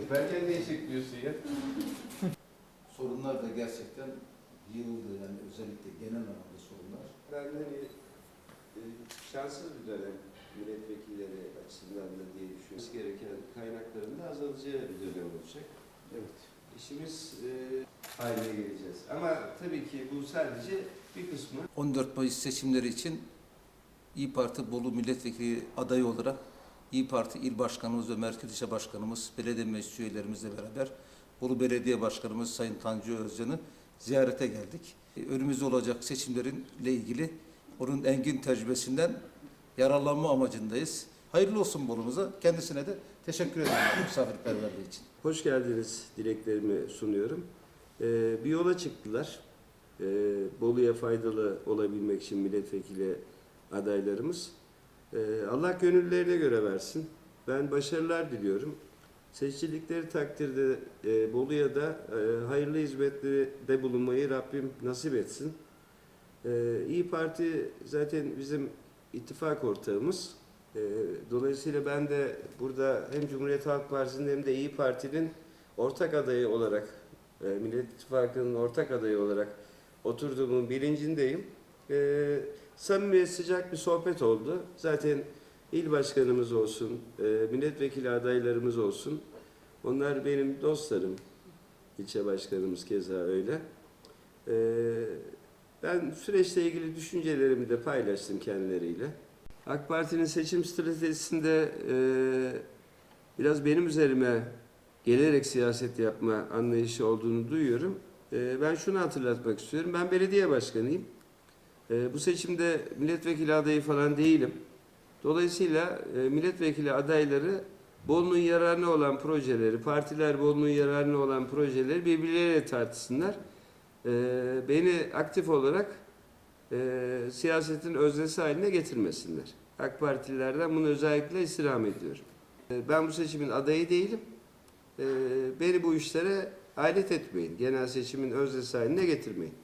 Öperken ne çekmiyorsun ya? Sorunlar da gerçekten yığıldı yani özellikle genel anlamda sorunlar. Hani e, şanssız bir dönem milletvekilleri açısından da diye düşünüyoruz. Gereken kaynakların da azalacağı bir dönem olacak. Evet. İşimiz e, haline geleceğiz. Ama tabii ki bu sadece bir kısmı. 14 Mayıs seçimleri için İyi Parti Bolu Milletvekili adayı olarak İyi Parti İl Başkanımız ve Merkez İlçe Başkanımız, belediye meclis üyelerimizle beraber Bolu Belediye Başkanımız Sayın Tanju Özcan'ı ziyarete geldik. E, Önümüzde olacak seçimlerinle ilgili onun engin tecrübesinden yararlanma amacındayız. Hayırlı olsun Bolu'muza. Kendisine de teşekkür ederim misafirperverliği için. Hoş geldiniz dileklerimi sunuyorum. Ee, bir yola çıktılar. Ee, Bolu'ya faydalı olabilmek için milletvekili adaylarımız. Ee, Allah gönüllerine göre versin. Ben başarılar diliyorum. Seçildikleri takdirde e, Bolu'ya da e, hayırlı hizmetlerde bulunmayı Rabbim nasip etsin. Ee, İyi Parti zaten bizim ittifak ortağımız. Ee, Dolayısıyla ben de burada hem Cumhuriyet Halk Partisi'nin hem de İyi Parti'nin ortak adayı olarak, e, Millet İttifakı'nın ortak adayı olarak oturduğumun bilincindeyim. Ee, Samimi sıcak bir sohbet oldu. Zaten il başkanımız olsun, e, milletvekili adaylarımız olsun. Onlar benim dostlarım. İlçe başkanımız keza öyle. Ee, Ben süreçle ilgili düşüncelerimi de paylaştım kendileriyle. AK Parti'nin seçim stratejisinde e, biraz benim üzerime gelerek siyaset yapma anlayışı olduğunu duyuyorum. E, ben şunu hatırlatmak istiyorum. Ben belediye başkanıyım. E, bu seçimde milletvekili adayı falan değilim. Dolayısıyla e, milletvekili adayları Bolu'nun yararına olan projeleri, partiler Bolu'nun yararına olan projeleri birbirleriyle tartışsınlar. E, beni aktif olarak e, siyasetin öznesi haline getirmesinler. AK Partililerden bunu özellikle istirham ediyorum. E, ben bu seçimin adayı değilim. E, beni bu işlere alet etmeyin. Genel seçimin öznesi haline getirmeyin.